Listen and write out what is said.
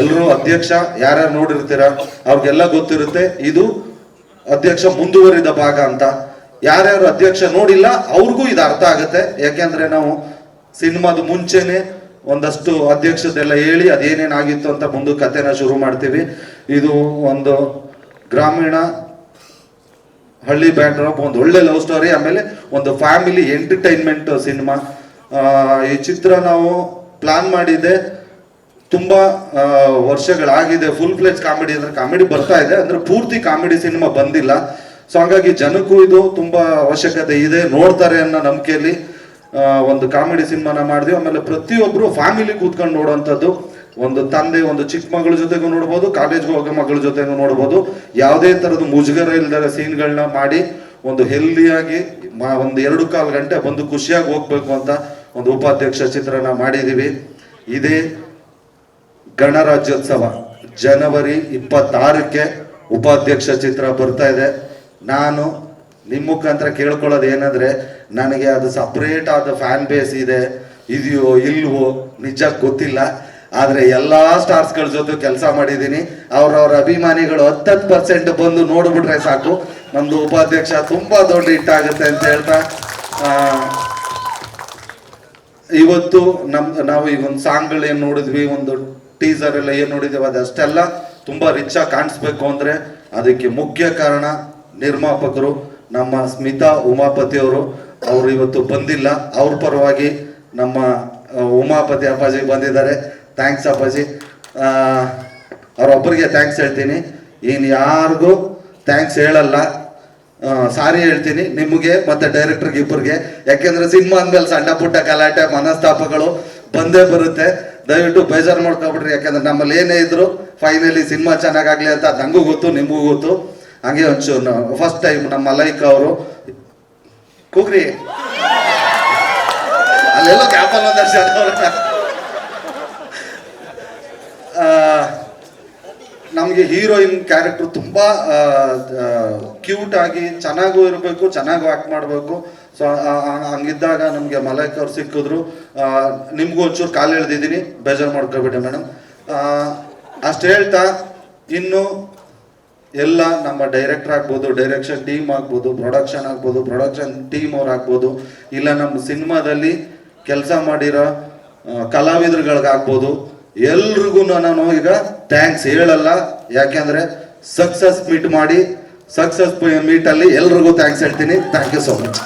ಎಲ್ಲರೂ ಅಧ್ಯಕ್ಷ, ಯಾರ್ಯಾರು ನೋಡಿರ್ತೀರ, ಅವ್ರಿಗೆಲ್ಲ ಗೊತ್ತಿರುತ್ತೆ, ಇದು ಅಧ್ಯಕ್ಷ ಮುಂದುವರಿದ ಭಾಗ ಅಂತ. ಯಾರ್ಯಾರು ಅಧ್ಯಕ್ಷ ನೋಡಿಲ್ಲ, ಅವ್ರಿಗೂ ಇದು ಅರ್ಥ ಆಗುತ್ತೆ. ಯಾಕೆಂದ್ರೆ ನಾವು ಸಿನಿಮಾದ ಮುಂಚೆನೆ ಒಂದಷ್ಟು ಅಧ್ಯಕ್ಷದೆಲ್ಲ ಹೇಳಿ ಅದೇನೇನಾಗಿತ್ತು ಅಂತ ಮುಂದೆ ಕಥೆನ ಶುರು ಮಾಡ್ತೀವಿ. ಇದು ಒಂದು ಗ್ರಾಮೀಣ ಹಳ್ಳಿ ಬ್ಯಾಕ್ಡ್ರಾಪ್ ಒಂದು ಒಳ್ಳೆ ಲವ್ ಸ್ಟೋರಿ, ಆಮೇಲೆ ಒಂದು ಫ್ಯಾಮಿಲಿ ಎಂಟರ್ಟೈನ್ಮೆಂಟ್ ಸಿನಿಮಾ. ಈ ಚಿತ್ರ ನಾವು ಪ್ಲಾನ್ ಮಾಡಿದೆ ತುಂಬಾ ವರ್ಷಗಳಾಗಿದೆ. ಫುಲ್ ಫ್ಲೆಜ್ ಕಾಮಿಡಿ ಅಂದ್ರೆ ಕಾಮಿಡಿ ಬರ್ತಾ ಇದೆ. ಅಂದ್ರೆ ಪೂರ್ತಿ ಕಾಮಿಡಿ ಸಿನಿಮಾ ಬಂದಿಲ್ಲ. ಸೊ ಹಾಗಾಗಿ ಜನಕ್ಕೂ ಇದು ತುಂಬಾ ಅವಶ್ಯಕತೆ ಇದೆ. ನೋಡ್ತಾರೆ ಅನ್ನೋ ನಂಬಿಕೆಯಲ್ಲಿ ಒಂದು ಕಾಮಿಡಿ ಸಿನಿಮಾನ ಮಾಡಿದ್ವಿ ಆಮೇಲೆ ಪ್ರತಿಯೊಬ್ರು ಫ್ಯಾಮಿಲಿ ಕೂತ್ಕೊಂಡು ನೋಡುವಂಥದ್ದು ಒಂದು ತಂದೆ, ಒಂದು ಚಿಕ್ಕ ಮಗಳ ಜೊತೆಗೂ ನೋಡ್ಬೋದು ಕಾಲೇಜ್ಗೆ ಹೋಗೋ ಮಗಳ ಜೊತೆಗೂ ನೋಡ್ಬೋದು. ಯಾವುದೇ ತರದ ಮುಜುಗರ ಇಲ್ದರ ಸೀನ್ಗಳನ್ನ ಮಾಡಿ, ಒಂದು ಹೆಲ್ದಿಯಾಗಿ ಒಂದು ಎರಡು ಕಾಲು ಗಂಟೆ ಬಂದು ಖುಷಿಯಾಗಿ ಹೋಗ್ಬೇಕು ಅಂತ ಒಂದು ಉಪಾಧ್ಯಕ್ಷ ಚಿತ್ರನ ಮಾಡಿದೀವಿ ಇದೇ ಗಣರಾಜ್ಯೋತ್ಸವ ಜನವರಿ ಇಪ್ಪತ್ತಾರಕ್ಕೆ ಉಪಾಧ್ಯಕ್ಷ ಚಿತ್ರ ಬರ್ತಾ ಇದೆ. ನಾನು ನಿಮ್ಮ ಮುಖಾಂತರ ಕೇಳ್ಕೊಳ್ಳೋದು ಏನಂದ್ರೆ, ನನಗೆ ಅದು ಸಪ್ರೇಟ್ ಆದ ಫ್ಯಾನ್ ಬೇಸ್ ಇದೆ, ಇದೆಯೋ ಇಲ್ವೋ ನಿಜ ಗೊತ್ತಿಲ್ಲ. ಆದ್ರೆ ಎಲ್ಲಾ ಸ್ಟಾರ್ಸ್ಗಳ ಜೊತೆ ಕೆಲಸ ಮಾಡಿದ್ದೀನಿ. ಅವ್ರವ್ರ ಅಭಿಮಾನಿಗಳು ಹತ್ತತ್ತು ಪರ್ಸೆಂಟ್ ಬಂದು ನೋಡ್ಬಿಟ್ರೆ ಸಾಕು. ನಮ್ದು ಉಪಾಧ್ಯಕ್ಷ ತುಂಬಾ ದೊಡ್ಡ ಹಿಟ್ಟಾಗುತ್ತೆ ಅಂತ ಹೇಳ್ತಾ ಇವತ್ತು ನಮ್, ನಾವು ಈಗ ಒಂದು ಸಾಂಗ್ಗಳು ಏನ್ ನೋಡಿದ್ವಿ, ಒಂದು ಟೀಸರ್ ಎಲ್ಲ ಏನು ನೋಡಿದ್ದೇವೆ ಅದಷ್ಟೆಲ್ಲ ತುಂಬ ರಿಚ್ ಕಾಣಿಸ್ಬೇಕು ಅಂದರೆ ಅದಕ್ಕೆ ಮುಖ್ಯ ಕಾರಣ ನಿರ್ಮಾಪಕರು ನಮ್ಮ ಸ್ಮಿತಾ ಉಮಾಪತಿ ಅವರು. ಅವರು ಇವತ್ತು ಬಂದಿಲ್ಲ. ಅವ್ರ ಪರವಾಗಿ ನಮ್ಮ ಉಮಾಪತಿ ಅಪ್ಪಾಜಿ ಬಂದಿದ್ದಾರೆ. ಥ್ಯಾಂಕ್ಸ್ ಅಪ್ಪಾಜಿ. ಅವರೊಬ್ಬರಿಗೆ ಥ್ಯಾಂಕ್ಸ್ ಹೇಳ್ತೀನಿ. ಏನು ಯಾರಿಗೂ ಥ್ಯಾಂಕ್ಸ್ ಹೇಳಲ್ಲ. ಸಾರಿ ಹೇಳ್ತೀನಿ. ನಿಮಗೆ ಮತ್ತು ಡೈರೆಕ್ಟರ್ಗೆ ಇಬ್ಬರಿಗೆ. ಯಾಕೆಂದರೆ ಸಿನಿಮಾ ಅಂದಮೇಲೆ ಸಣ್ಣ ಪುಟ್ಟ ಗಲಾಟೆ, ಮನಸ್ತಾಪಗಳು ಬಂದೇ ಬರುತ್ತೆ. ದಯವಿಟ್ಟು ಬೇಜಾರು ಮಾಡ್ಕೊಬಿಡ್ರಿ. ಯಾಕಂದ್ರೆ ನಮ್ಮಲ್ಲಿ ಏನೇ ಇದ್ರು ಫೈನಲಿ ಸಿನಿಮಾ ಚೆನ್ನಾಗಾಗ್ಲಿ ಅಂತ ನಂಗೂ ಗೊತ್ತು, ನಿಮಗೂ ಗೊತ್ತು. ಹಂಗೆ ಒಂಚೂರು ಫಸ್ಟ್ ಟೈಮ್ ನಮ್ಮ ಲೈಕ್ ಅವರು ಕೂಗ್ರಿ. ಅಲ್ಲೆಲ್ಲ ಕ್ಯಾಪಲ್ ಒಂದಷ್ಟು ನಮಗೆ ಹೀರೋಯಿನ್ ಕ್ಯಾರೆಕ್ಟರ್ ತುಂಬ ಕ್ಯೂಟ್ ಆಗಿ ಚೆನ್ನಾಗೂ ಇರಬೇಕು, ಚೆನ್ನಾಗೂ ಆ್ಯಕ್ಟ್ ಮಾಡಬೇಕು. ಸೊ ಹಂಗಿದ್ದಾಗ ನಮಗೆ ಮಲೈಕ್ ಅವ್ರು ಸಿಕ್ಕಿದ್ರು. ನಿಮಗೂ ಒಂಚೂರು ಕಾಲು ಎಳ್ದಿದ್ದೀನಿ. ಬೇಜಾರು ಮಾಡ್ಕೋಬೇಡಿ ಮೇಡಮ್ ಅಷ್ಟು ಹೇಳ್ತಾ, ಇನ್ನು ಎಲ್ಲ ನಮ್ಮ ಡೈರೆಕ್ಟರ್ ಆಗ್ಬೋದು ಡೈರೆಕ್ಷನ್ ಟೀಮ್ ಆಗ್ಬೋದು ಪ್ರೊಡಕ್ಷನ್ ಆಗ್ಬೋದು ಪ್ರೊಡಕ್ಷನ್ ಟೀಮ್ ಅವ್ರು ಆಗ್ಬೋದು, ಇಲ್ಲ ನಮ್ಮ ಸಿನಿಮಾದಲ್ಲಿ ಕೆಲಸ ಮಾಡಿರೋ ಕಲಾವಿದರುಗಳಿಗಾಗ್ಬೋದು ಎಲ್ರಿಗೂ ನಾನು ಈಗ ಥ್ಯಾಂಕ್ಸ್ ಹೇಳಲ್ಲ. ಯಾಕೆಂದ್ರೆ ಸಕ್ಸಸ್ ಮೀಟ್ ಮಾಡಿ ಸಕ್ಸಸ್ ಮೀಟ್ ಅಲ್ಲಿ ಎಲ್ರಿಗೂ ಥ್ಯಾಂಕ್ಸ್ ಹೇಳ್ತೀನಿ. Thank you so much